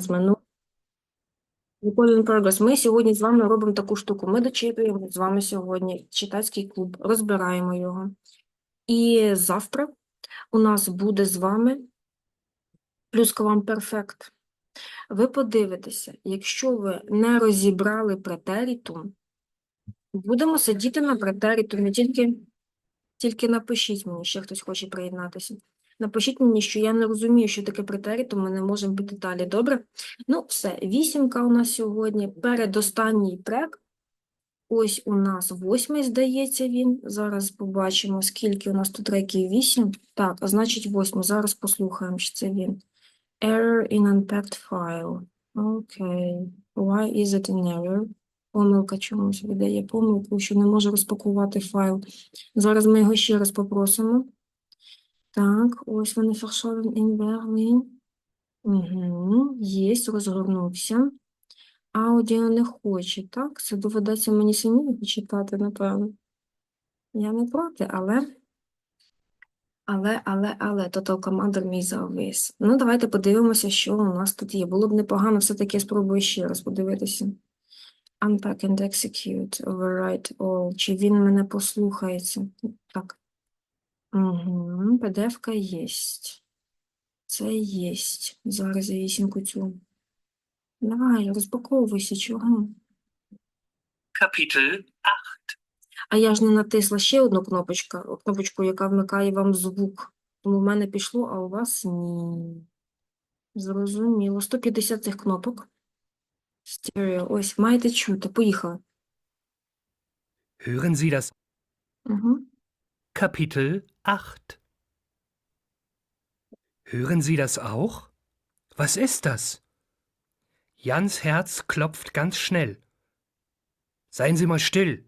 з минулого. Recording Progress. Ми сьогодні з вами робимо таку штуку. Ми дочитуємо з вами сьогодні читацький клуб, розбираємо його. І завтра у нас буде з вами плюскавамперфект. Ви подивитеся, якщо ви не розібрали претерітум, будемо сидіти на претерітумі, тільки, тільки напишіть мені, ще хтось хоче приєднатися. Напишіть мені, що я не розумію, що таке претерітум, ми не можемо піти далі. Добре? Ну, все, вісімка у нас сьогодні. Передостанній трек. Ось у нас восьмий, здається, він. Зараз побачимо, скільки у нас тут треків. Вісім. Так, а значить восьмий. Зараз послухаємо, що це він. Error in unpacked file. Окей. Why is it an error? Помилка чомусь видає помилку, що не може розпакувати файл. Зараз ми його ще раз попросимо. Так, ось вони verschoben in. Угу, єсть, розгорнувся. Аудіо не хоче, так? Це доведеться мені самі почитати, напевно. Я не проти, але... Але, але, але, Total Commander мій завис. Ну, давайте подивимося, що у нас тут є. Було б непогано все-таки спробую ще раз подивитися. Unpack and execute, overwrite all. Чи він мене послухається? Так. Угу, PDF-ка єсть. Це єсть. Зараз я вісімку цю. Давай, розпаковуйся, чого? Kapitel 8. А я ж не натисла ще одну кнопочку, кнопочку, яка вмикає вам звук. Тому в мене пішло, а у вас ні. Зрозуміло. 150 цих кнопок. Стерео. Ось, маєте чути. Поїхали. Hören Sie das Угу. Kapitel 8. Hören Sie das auch? Was ist das? Jans Herz klopft ganz schnell. Seien Sie mal still.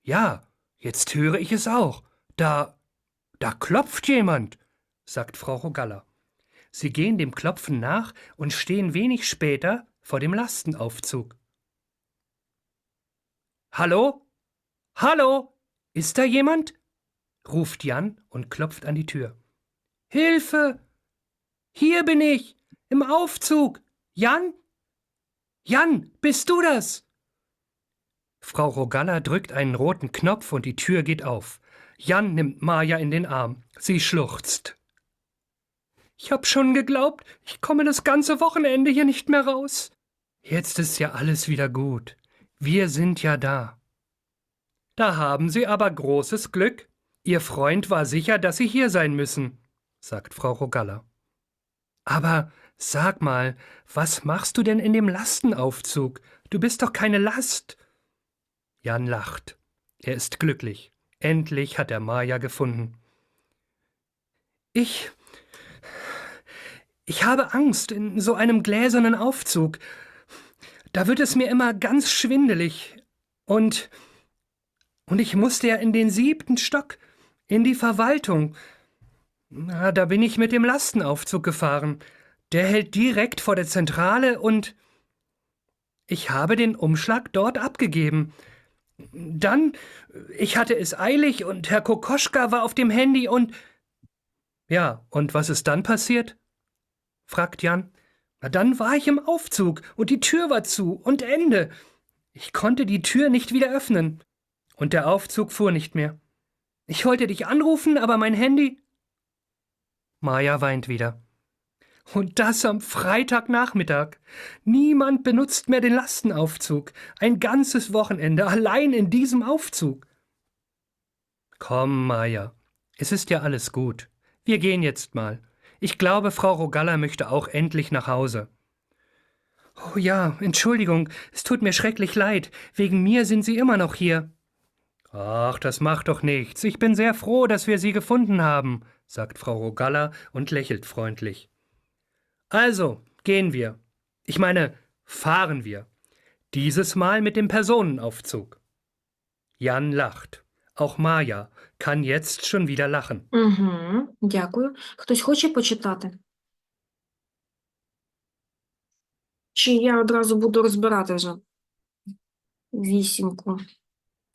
Ja, jetzt höre ich es auch. Da, da klopft jemand, sagt Frau Rogalla. Sie gehen dem Klopfen nach und stehen wenig später vor dem Lastenaufzug. Hallo? Hallo? Ist da jemand? Ruft Jan und klopft an die Tür. Hilfe! Hier bin ich! Im Aufzug! Jan? Jan, bist du das? Frau Rogalla drückt einen roten Knopf und die Tür geht auf. Jan nimmt Maja in den Arm. Sie schluchzt. Ich hab schon geglaubt, ich komme das ganze Wochenende hier nicht mehr raus. Jetzt ist ja alles wieder gut. Wir sind ja da. Da haben Sie aber großes Glück. Ihr Freund war sicher, dass Sie hier sein müssen, sagt Frau Rogalla. Aber sag mal, was machst du denn in dem Lastenaufzug? Du bist doch keine Last. Jan lacht. Er ist glücklich. Endlich hat er Maja gefunden. Ich. Ich habe Angst in so einem gläsernen Aufzug. Da wird es mir immer ganz schwindelig. Und. Und ich musste ja in den siebten Stock, in die Verwaltung. Na, da bin ich mit dem Lastenaufzug gefahren. Der hält direkt vor der Zentrale und. Ich habe den Umschlag dort abgegeben. Dann, ich hatte es eilig und Herr Kokoschka war auf dem Handy und. Ja, und was ist dann passiert? fragt Jan. Na, dann war ich im Aufzug und die Tür war zu und Ende. Ich konnte die Tür nicht wieder öffnen. Und der Aufzug fuhr nicht mehr. Ich wollte dich anrufen, aber mein Handy. Maja weint wieder. Und das am Freitagnachmittag. Niemand benutzt mehr den Lastenaufzug. Ein ganzes Wochenende allein in diesem Aufzug. Komm, Maja, es ist ja alles gut. Wir gehen jetzt mal. Ich glaube, Frau Rogalla möchte auch endlich nach Hause. Oh ja, Entschuldigung, es tut mir schrecklich leid. Wegen mir sind Sie immer noch hier. Ach, das macht doch nichts. Ich bin sehr froh, dass wir Sie gefunden haben, sagt Frau Rogalla und lächelt freundlich. Also, gehen wir. Ich meine, fahren wir. Dieses Mal mit dem Personenaufzug. Jan lacht. Auch Maja kann jetzt schon wieder lachen. Угу, дякую. Хтось хоче почитати? Чи я одразу буду розбирати вже вісімку?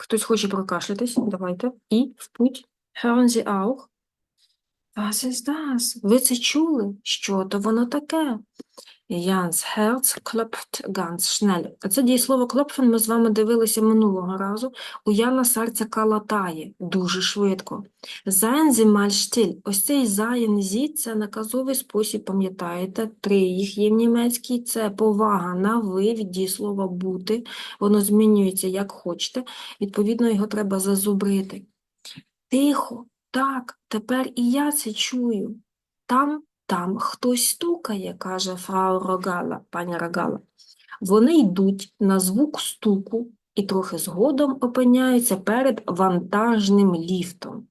Хтось хоче прокашлятись? Давайте. І в путь. Hören Sie auch? Was ist das? Ви це чули? Що то воно таке? Jans Herz klopft ganz schnell. Це дієслово klopfen ми з вами дивилися минулого разу. У Яна серце калатає дуже швидко. Seien Sie mal still. Ось цей seien Sie – це наказовий спосіб, пам'ятаєте? Три їх є в німецькій. Це повага на ви від дієслова бути. Воно змінюється як хочете. Відповідно, його треба зазубрити. Тихо, так, тепер і я це чую. Там, там хтось стукає, каже фрау Рогала, пані Рогала. Вони йдуть на звук стуку і трохи згодом опиняються перед вантажним ліфтом.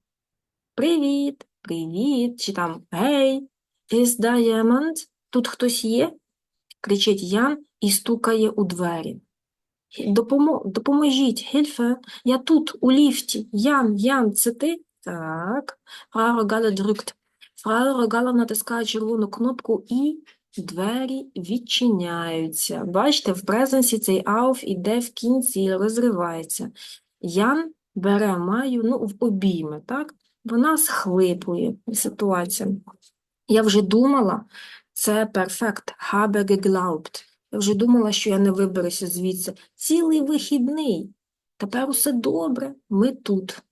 Привіт, привіт, чи там гей, is da jemand? Тут хтось є? кричить Ян і стукає у двері. Допомо... Допоможіть, Гільфе, я тут, у ліфті. Ян, Ян, це ти? Так. Фрау Рогала дрюкт. Фрау Рогала натискає червону кнопку і двері відчиняються. Бачите, в презенсі цей ауф іде в кінці, і розривається. Ян бере Маю, ну, в обійми, так? Вона схлипує ситуація. Я вже думала, це перфект, habe geglaubt. Я вже думала, що я не виберуся звідси. Цілий вихідний. Тепер усе добре, ми тут.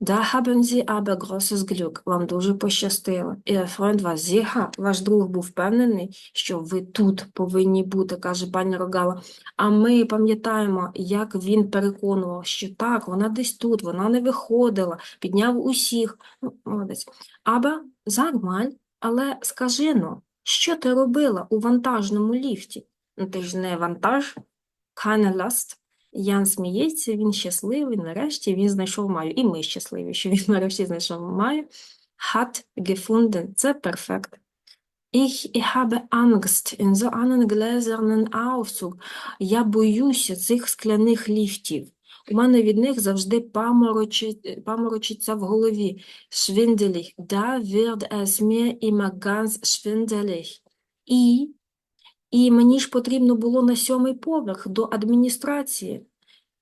Da haben Sie aber großes Glück. Вам дуже пощастило. Ihr Freund war sicher. Ваш друг був впевнений, що ви тут повинні бути, каже пані Рогала. А ми пам'ятаємо, як він переконував, що так, вона десь тут, вона не виходила, підняв усіх. Ну, молодець. Sag mal, але скажи но, що ти робила у вантажному ліфті? Ну, ти ж не вантаж, keine Last. Ян сміється, він щасливий, нарешті він знайшов Маю. І ми щасливі, що він нарешті знайшов Маю. Hat gefunden. Це перфект. Ich, habe Angst in so einen gläsernen Aufzug. Я боюся цих скляних ліфтів. У мене від них завжди паморочить, паморочиться в голові. Schwindelig. Da wird es mir immer ganz schwindelig. І і мені ж потрібно було на сьомий поверх до адміністрації.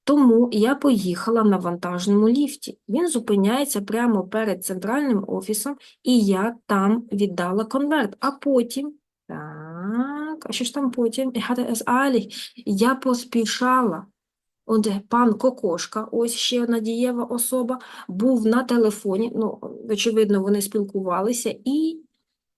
Тому я поїхала на вантажному ліфті. Він зупиняється прямо перед центральним офісом, і я там віддала конверт. А потім, так, а що ж там потім? Я поспішала. От пан Кокошка, ось ще одна дієва особа, був на телефоні, ну, очевидно, вони спілкувалися, і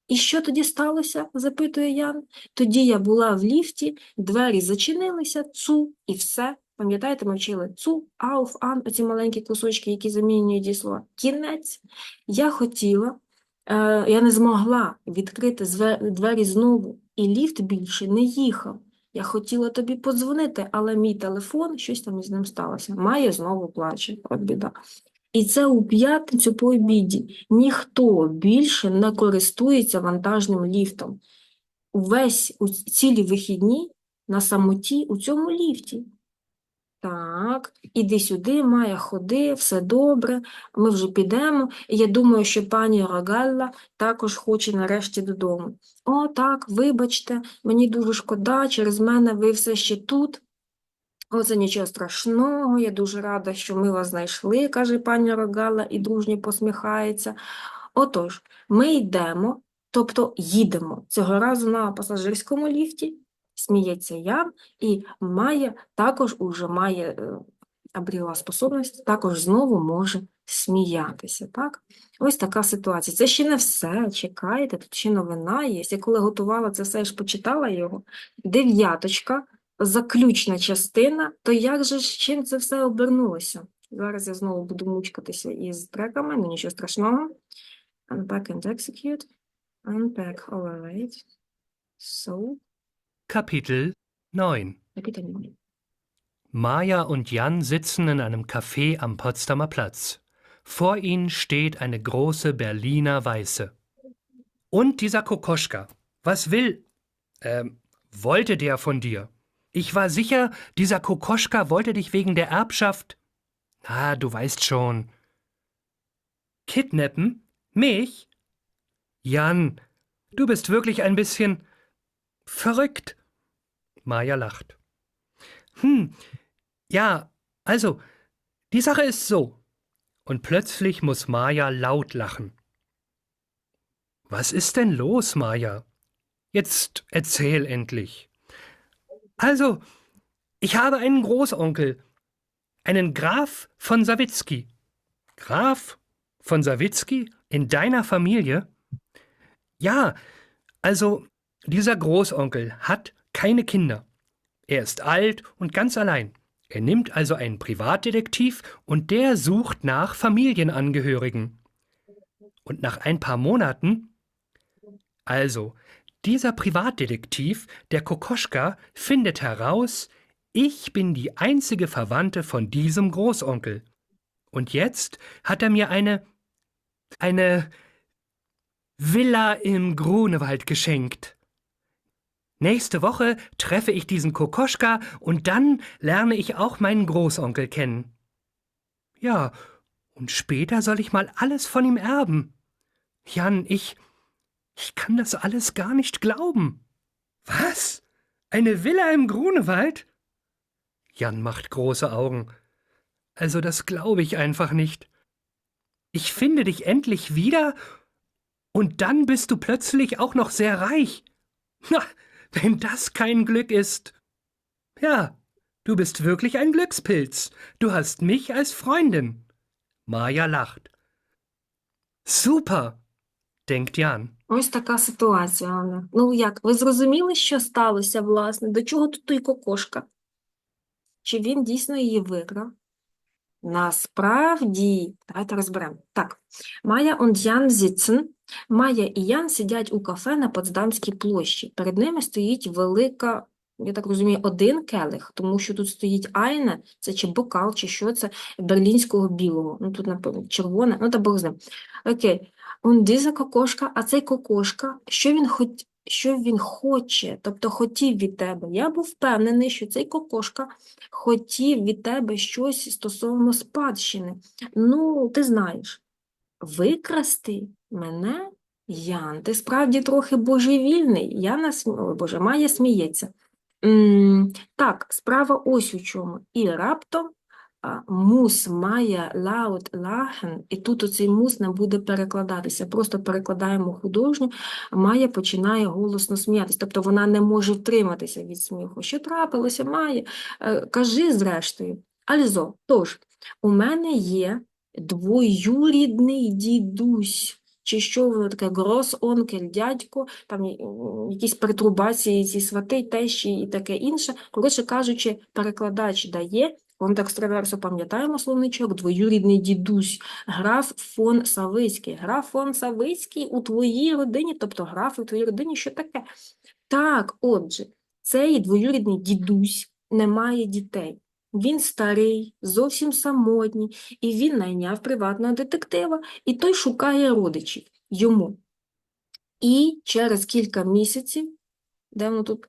і що тоді сталося? запитує Ян. Тоді я була в ліфті, двері зачинилися, цу, і все. Пам'ятаєте, ми вчили цу, ауф, ан, оці маленькі кусочки, які замінюють дієслова. Кінець. Я хотіла, е, я не змогла відкрити двері знову, і ліфт більше не їхав. Я хотіла тобі подзвонити, але мій телефон, щось там із ним сталося. Має знову плаче, от біда. І це у п'ятницю по обіді. Ніхто більше не користується вантажним ліфтом. Увесь цілі вихідні на самоті у цьому ліфті. Так, іди сюди, Майя, ходи, все добре, ми вже підемо. Я думаю, що пані Рогалла також хоче нарешті додому. О, так, вибачте, мені дуже шкода, через мене ви все ще тут. Оце нічого страшного, я дуже рада, що ми вас знайшли, каже пані Рогала і дружньо посміхається. Отож, ми йдемо, тобто їдемо цього разу на пасажирському ліфті, сміється Ян, і Майя також уже має е, обріла способність, також знову може сміятися. Так? Ось така ситуація. Це ще не все, чекайте, тут ще новина є. Я коли готувала це все, я ж почитала його. Дев'яточка заключна частина, то як же ж чим це все обернулося? Зараз я знову буду мучкатися із треками, ну нічого страшного. Unpack and execute. Unpack, override. So, Kapitel 9 Kapitel Maja und Jan sitzen in einem Café am Potsdamer Platz. Vor ihnen steht eine große Berliner Weiße. Und dieser Kokoschka. Was will, ähm, wollte der von dir? Ich war sicher, dieser Kokoschka wollte dich wegen der Erbschaft. Ah, du weißt schon. Kidnappen? Mich? Jan, du bist wirklich ein bisschen verrückt. Maja lacht. Hm, ja, also, die Sache ist so. Und plötzlich muss Maja laut lachen. Was ist denn los, Maja? Jetzt erzähl endlich. Also, ich habe einen Großonkel, einen Graf von Sawicki. Graf von Sawicki in deiner Familie? Ja, also dieser Großonkel hat keine Kinder. Er ist alt und ganz allein. Er nimmt also einen Privatdetektiv und der sucht nach Familienangehörigen. Und nach ein paar Monaten, also dieser Privatdetektiv, der Kokoschka, findet heraus, ich bin die einzige Verwandte von diesem Großonkel. Und jetzt hat er mir eine, eine Villa im Grunewald geschenkt. Nächste Woche treffe ich diesen Kokoschka und dann lerne ich auch meinen Großonkel kennen. Ja, und später soll ich mal alles von ihm erben. Jan, ich, ich kann das alles gar nicht glauben. Was? Eine Villa im Grunewald? Jan macht große Augen. Also das glaube ich einfach nicht. Ich finde dich endlich wieder und dann bist du plötzlich auch noch sehr reich. Na, wenn das kein Glück ist. Ja, du bist wirklich ein Glückspilz. Du hast mich als Freundin. Maja lacht. Super, denkt Jan. Ось така ситуація, Анна. Ну як, ви зрозуміли, що сталося, власне? До чого тут той кокошка? Чи він дійсно її виграв? Насправді, давайте розберемо. Так, Майя und Jan. Майя і Ян сидять у кафе на Потсдамській площі. Перед ними стоїть велика, я так розумію, один келих, тому що тут стоїть айне, це чи бокал, чи що це, берлінського білого. Ну тут, напевно, червоне, ну та Бог з ним. Окей. Он диза кокошка, а цей кокошка, що він хоч, що він хоче, тобто хотів від тебе. Я був впевнений, що цей кокошка хотів від тебе щось стосовно спадщини. Ну, ти знаєш, викрасти мене, Ян, ти справді трохи божевільний. Яна, см- ой, Боже, Майя сміється. М, так, справа ось у чому. І раптом мус має лаут лахен, і тут оцей мус не буде перекладатися. Просто перекладаємо художню, Майя починає голосно сміятись. Тобто вона не може втриматися від сміху. Що трапилося, Майя? Е, Кажи зрештою. Альзо, тож, у мене є двоюрідний дідусь. Чи що воно таке, грос-онкель, дядько, там якісь перетрубації, ці свати, тещі і таке інше. Коротше кажучи, перекладач дає, контекст реверсу пам'ятаємо словничок, двоюрідний дідусь, граф фон Савицький. Граф фон Савицький у твоїй родині, тобто граф у твоїй родині, що таке? Так, отже, цей двоюрідний дідусь не має дітей. Він старий, зовсім самотній, і він найняв приватного детектива, і той шукає родичів йому. І через кілька місяців, де воно тут,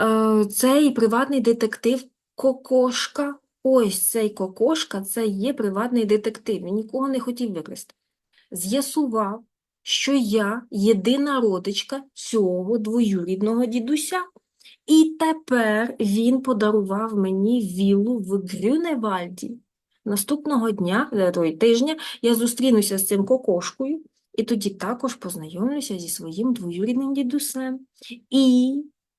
е, цей приватний детектив Кокошка, ось цей Кокошка, це є приватний детектив, він нікого не хотів викрасти. З'ясував, що я єдина родичка цього двоюрідного дідуся. І тепер він подарував мені віллу в Грюневальді. Наступного дня, е, тижня, я зустрінуся з цим кокошкою і тоді також познайомлюся зі своїм двоюрідним дідусем. І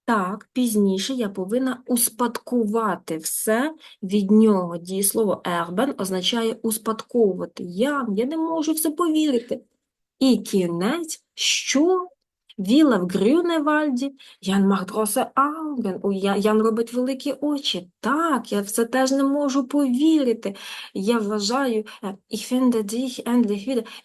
так, пізніше я повинна успадкувати все від нього. Дієслово «ербен» означає успадковувати. Я, я не можу в це повірити. І кінець, що? Віла в Грюневальді, Ян große Augen, Ян робить великі очі. Так, я в це теж не можу повірити. Я вважаю, е,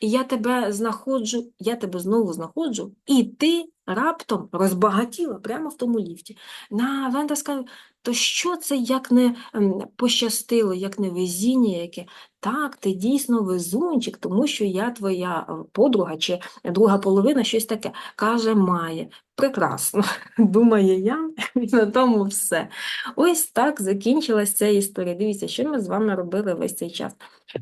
і я тебе знаходжу, я тебе знову знаходжу, і ти раптом розбагатіла прямо в тому ліфті. На Венда скаже, то що це як не ем, пощастило, як не везіння яке? Так, ти дійсно везунчик, тому що я твоя е, подруга чи друга половина, щось таке. Каже Майя. Прекрасно, думає я, і на тому все. Ось так закінчилася ця історія. Дивіться, що ми з вами робили весь цей час.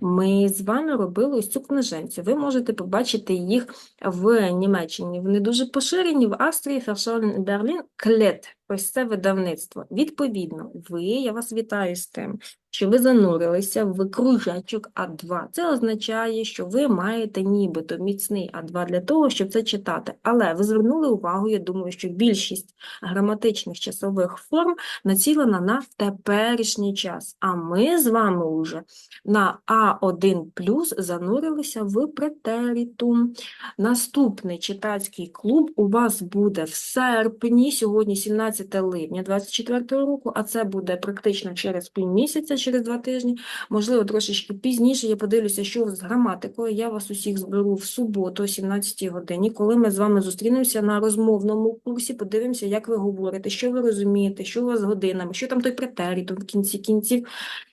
Ми з вами робили ось цю книженцю. Ви можете побачити їх в Німеччині. Вони дуже поширені в Австрії, Фершолен, Берлін, Клет. Ось це видавництво. Відповідно, ви, я вас вітаю з тим, що ви занурилися в кружечок А2. Це означає, що ви маєте нібито міцний А2 для того, щоб це читати. Але ви звернули увагу, я думаю, що більшість граматичних часових форм націлена на теперішній час. А ми з вами уже на А1 плюс занурилися в претеритум. Наступний читацький клуб у вас буде в серпні, сьогодні 17 липня 24 року, а це буде практично через півмісяця, через два тижні, можливо, трошечки пізніше. Я подивлюся, що з граматикою. Я вас усіх зберу в суботу о 17 годині, коли ми з вами зустрінемося на розмовному курсі, подивимося, як ви говорите, що ви розумієте, що у вас з годинами, що там той претеритум в кінці кінців.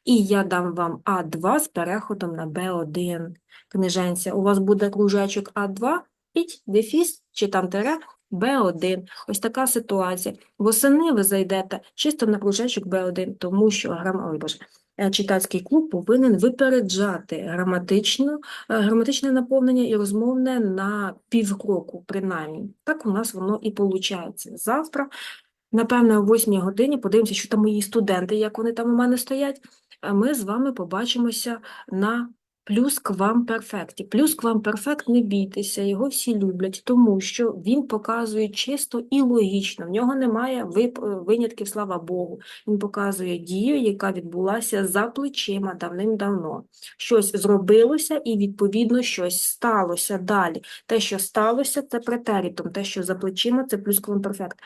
І я дам вам А2 з переходом на Б1 книженця. У вас буде кружечок А2, піть, дефіс, чи там тире, Б1. Ось така ситуація. Восени ви зайдете чисто на кружечок Б1, тому що грам... Е, читацький клуб повинен випереджати граматичну, е, граматичне наповнення і розмовне на півкроку, принаймні. Так у нас воно і виходить. Завтра, напевно, о 8 годині подивимося, що там мої студенти, як вони там у мене стоять. Ми з вами побачимося на Плюс квам перфекті. Плюс квам перфект, не бійтеся, його всі люблять, тому що він показує чисто і логічно. В нього немає вип- винятків, слава Богу. Він показує дію, яка відбулася за плечима давним-давно. Щось зробилося і, відповідно, щось сталося далі. Те, що сталося, це претеритум. Те, що за плечима, це плюс квам перфект.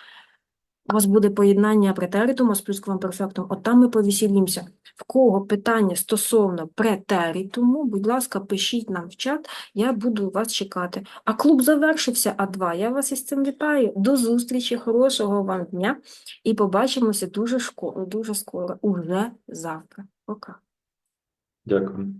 У вас буде поєднання претеритума з плюсквамперфектом. От там ми повесілімося. В кого питання стосовно претеритуму, будь ласка, пишіть нам в чат, я буду вас чекати. А клуб завершився А2. Я вас із цим вітаю. До зустрічі, хорошого вам дня і побачимося дуже, шко- дуже скоро, уже завтра. Пока. Дякую.